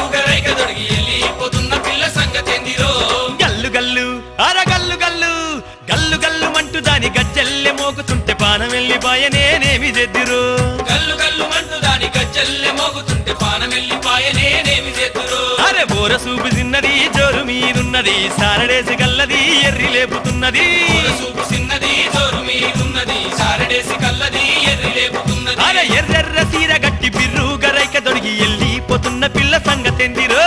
ఊగరైక దొడిగి వెళ్ళిపోతున్న పిల్ల సంగతేందిరో? గల్లు గల్లు అర గల్లు గల్లు గల్లు గల్లు మంటూ దాని గజ్జల్లె మోగుతుంటే పానం వెళ్ళిపాయ నేనేమి చెద్దిరు? గల్లు గల్లు మంటూ దాని గజ్జల్లె మోగుతుంటే పానం నేనేమి అరే బోర సూపు తిన్నది జోరు మీదున్నది సారడేసి గల్లది ఎర్రి లేపుతున్నది. చూపు చిన్నది జోరు సీర గట్టి బిర్రు గరైక దొడిగి వెళ్ళిపోతున్న పిల్ల సంగతెందిరో?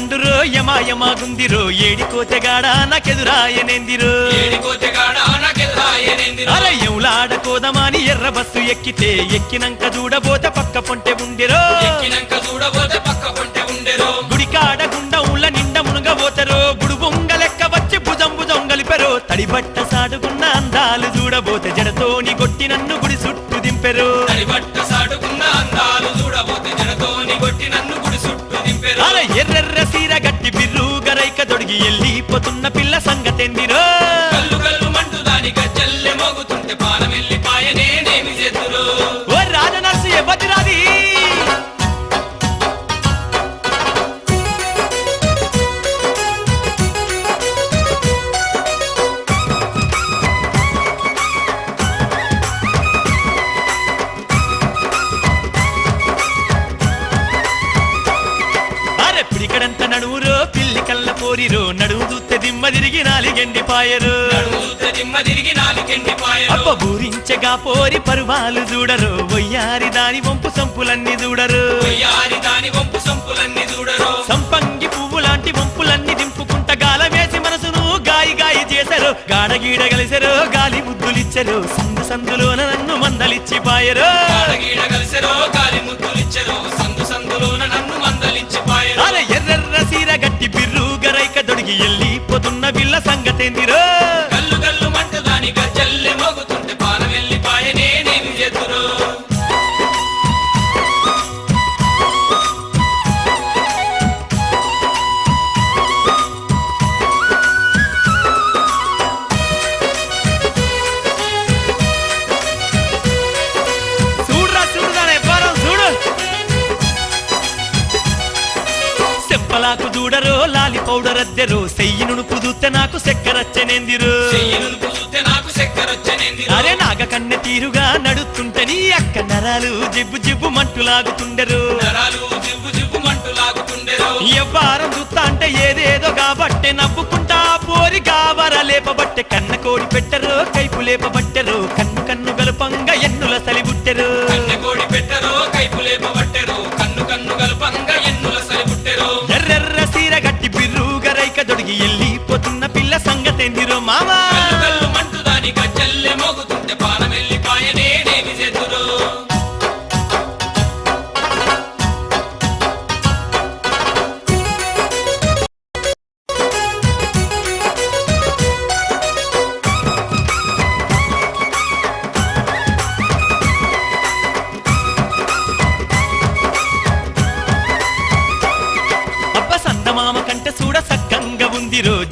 పండురో యమాయమాగుందిరో ఏడి కోతెగాడ నాకెదురాయనేందిరో. అరే ఎవలాడ కోదమాని ఎర్ర బస్సు ఎక్కితే ఎక్కినంక చూడబోతే పక్క పొంటె ఉండిరో. ఎక్కినంక చూడబోతే పక్క పొంటె ఉండెరో. గుడికాడ గుండముల నిండ మునుగబోతరో. గుడు బొంగ లెక్క వచ్చి భుజం భుజం గలిపెరో. తడిబట్ట సాడుకున్న అందాలు చూడబోతే జడతోని కొట్టి నన్ను గుడి చుట్టూ దింపెరు. తడిబట్ట ఎర్రెర్ర సీర గట్టి బిర్రు గరైక దొడిగి వెళ్ళిపోతున్న పిల్ల సంగతెందిరో? కల్లు కల్లు మంటూ మోగుతుంటే చేతురు? ఓ రాజనర్సు నడువు దూత్తె దిమ్మ తిరిగి నాలిగెండి పాయరు అప్ప బూరించగా పోరి పరువాలు చూడరు. వయ్యారి దాని వంపు సంపులన్నీ చూడరు. కొయ్యారి దాని వంపు సంపులన్నీ చూడరు. సంపంగి పువ్వు లాంటి వంపులన్నీ దింపుకుంట గాల వేసి మనసును గాయి గాయి చేశారు గాడగీడ కలిసారు గాలి ముద్దులిచ్చారు. సందు సందులోన నన్ను మందలిచ్చి పాయరు. గాలి ముద్దులిచ్చెరో. సందు సందులోన నన్ను మందలిచ్చి పాయరు. ఎర్రెర్ర సీర గట్టి బిర్రు ఎల్లి దొడిగి విల్ల సంగతేందిరో? కల్లు కల్లు సెప్పలాకు చూడరో లాలి పౌడర్ అద్దెరో సెయ్యి నునుపు చూస్తే నాకు చక్కెరొచ్చనేంది అరే నాగ కన్నె తీరుగా నడుస్తుంటే నీ అక్క నరాలు జిబ్బు జిబ్బు మంటు లాగుతుండెరో ఎవ్వారం చూస్తా అంటే ఏదేదో కాబట్టే నవ్వుకుంటా పోరి గావర లేపబట్టే కన్న కోడి పెట్టరు కైపు లేపబట్టెరు పిల్ల సంగతేందిరో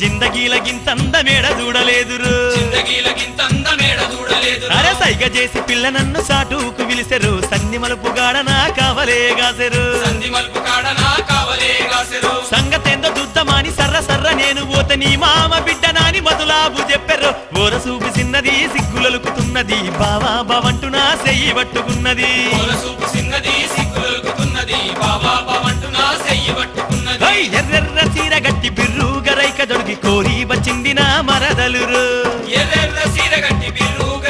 జిందగీల గింతంద మేడ చూడలేదురు జిందగీల గింత అందమేడ చూడలేదు అరే సైగ చేసి పిల్ల నన్ను సాటుకు పిలిచెరు సన్ని మలుపు గాడనా కావలే గాసెరు. సంధి మలుపు కావలే కాసెరు సంగతేందో దుద్దమాని సర్ర సర్ర నేను పోతే నీ మామ బిడ్డ నాని మధులాబు చెప్పెర్రు. ఓర సూపు చిన్నది సిగ్గులలుకుతున్నది. బావా బావంటున్నా సెయ్యి పట్టుకున్నది. మరదలురు. ఎర్రెర్ర సీర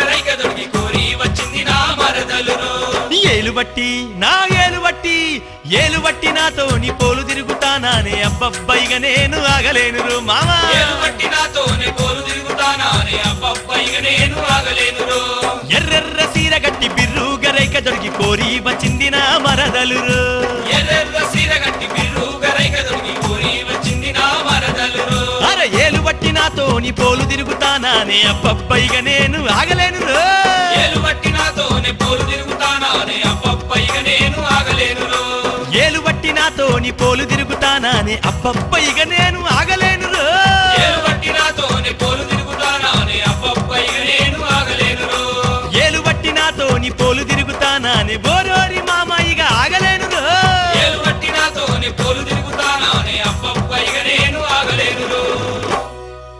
రైక దొరికి కోరి వచ్చింది నా మరదలురు. ఏలు బట్టి నా ఏలు బట్టి ఏలు బట్టి నాతోని పోలు తిరుగుతానానే అబ్బబ్బైగా నేను ఆగలేను మామా. ఏలు పట్టి నాతోనే కోలు తిరుగుతానా అనే అబ్బబ్బయ్య నేను ఆగలేనురో. ఎర్రెర్ర సీర గట్టి బిర్రు గరైక దొరికి కోరి వచ్చింది నా మరదలురు. ఎర్రెర్ర సీర గట్టి నాతోని పోలు తిరుగుతానానే ఇక నేను ఆగలేను. ఏలు బట్టి నాతోనే పోలు తిరుగుతానానే నేను ఆగలేనురో ఏలు బట్టి నాతోని పోలు తిరుగుతానానే అబ్బబ్బ ఇక నేను ఆగలేను. ఏలు బట్టి నాతోనే పోలు తిరుగుతానానే అబ్బబ్బ ఇక నేను ఆగలేనురో ఏలు బట్టి నాతోని పోలు తిరుగుతానానే బోరి